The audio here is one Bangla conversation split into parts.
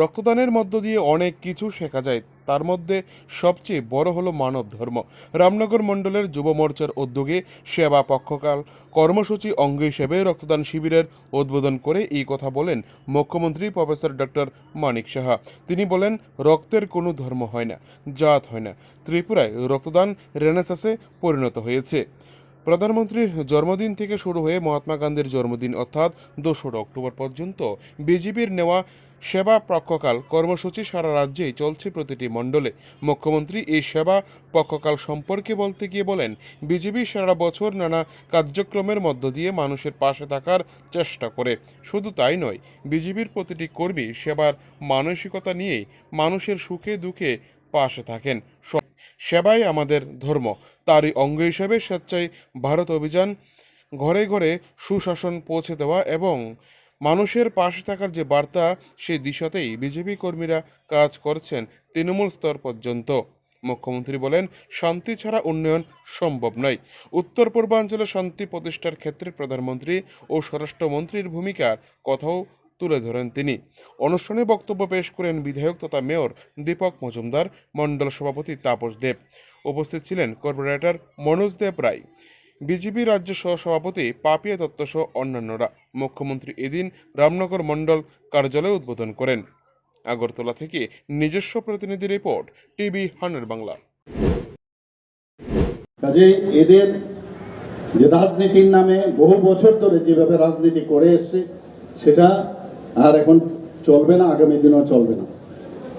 রক্তদানের মধ্য দিয়ে অনেক কিছু শেখা যায়। তার মধ্যে সবচেয়ে বড় হলো মানব ধর্ম। রামনগর মণ্ডলের যুব মোর্চার উদ্যোগে সেবা পক্ষকাল কর্মসূচি অঙ্গ হিসেবে রক্তদান শিবিরের উদ্বোধন করে এই কথা বলেন মুখ্যমন্ত্রী প্রফেসর ডক্টর মানিক সাহা। তিনি বলেন, রক্তের কোনো ধর্ম হয় না, জাত হয় না। ত্রিপুরায় রক্তদান রেনেসাসে পরিণত হয়েছে। প্রধানমন্ত্রীর জন্মদিন থেকে শুরু হয়ে মহাত্মা গান্ধীর জন্মদিন অর্থাৎ দোসরা অক্টোবর পর্যন্ত বিজেপির নেওয়া সেবা পক্ষকাল কর্মসূচি সারা রাজ্যেই চলছে প্রতিটি মণ্ডলে। মুখ্যমন্ত্রী এই সেবা পক্ষকাল সম্পর্কে বলতে গিয়ে বলেন, বিজেপি সারা বছর নানা কার্যক্রমের মধ্য দিয়ে মানুষের পাশে থাকার চেষ্টা করে। শুধু তাই নয়, বিজেপির প্রতিটি কর্মী সেবার মানসিকতা নিয়েই মানুষের সুখে দুঃখে পাশে থাকেন। সেবাই আমাদের ধর্ম। তারই অঙ্গ হিসেবে স্বেচ্ছায় ভারত অভিযান ঘরে ঘরে সুশাসন পৌঁছে দেওয়া এবং মানুষের পাশে থাকার যে বার্তা, সেই দিশাতেই বিজেপি কর্মীরা কাজ করছেন তৃণমূল স্তর পর্যন্ত। মুখ্যমন্ত্রী বলেন, শান্তি ছাড়া উন্নয়ন সম্ভব নয়। উত্তর পূর্বাঞ্চলে শান্তি প্রতিষ্ঠার ক্ষেত্রে প্রধানমন্ত্রী ও স্বরাষ্ট্রমন্ত্রীর ভূমিকার কথাও তুলে ধরেন তিনি। অনুষ্ঠানে বক্তব্য পেশ করেন বিধায়ক তথা মেয়র দীপক মজুমদার, মণ্ডল সভাপতি তাপস দেব। উপস্থিত ছিলেন কর্পোরেটর মনোজ দেব রায়। বিজেপি রাজ্য সহসভাপতি পাপিয়া দত্ত সহ অন্যান্যরা। মুখ্যমন্ত্রী এদিন রামনগর মণ্ডল কার্যালয় উদ্বোধন করেন। আগরতলা থেকে নিজস্ব প্রতিনিধি রিপোর্ট, টিভি হান্ড্রেড বাংলা। কাজে এদের যে রাজনীতির নামে বহু বছর ধরে যেভাবে রাজনীতি করে এসছে, সেটা আর এখন চলবে না, আগামী দিনও চলবে না।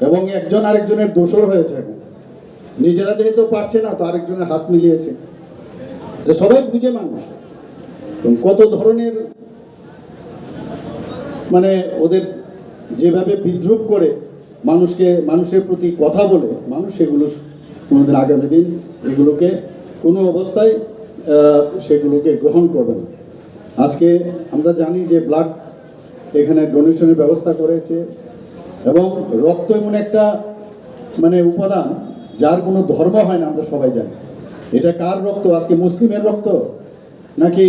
এবং একজন আরেকজনের দোষর হয়েছে এখন। নিজেরা যেহেতু পারছে না, তো আরেকজনের হাত মিলিয়েছে। যে সবাই বুঝে মানুষ। কত ধরনের মানে ওদের যেভাবে বিদ্রুপ করে মানুষকে, মানুষের প্রতি কথা বলে, মানুষ সেগুলো কোনোদিন আগামী দিন এগুলোকে কোনো অবস্থায় সেগুলোকে গ্রহণ করবে না। আজকে আমরা জানি যে ব্লাড এখানে ডোনেশনের ব্যবস্থা করেছে। এবং রক্ত এমন একটা মানে উপাদান যার কোনো ধর্ম হয় না, আমরা সবাই জানি। এটা কার রক্ত? আজকে মুসলিমের রক্ত? নাকি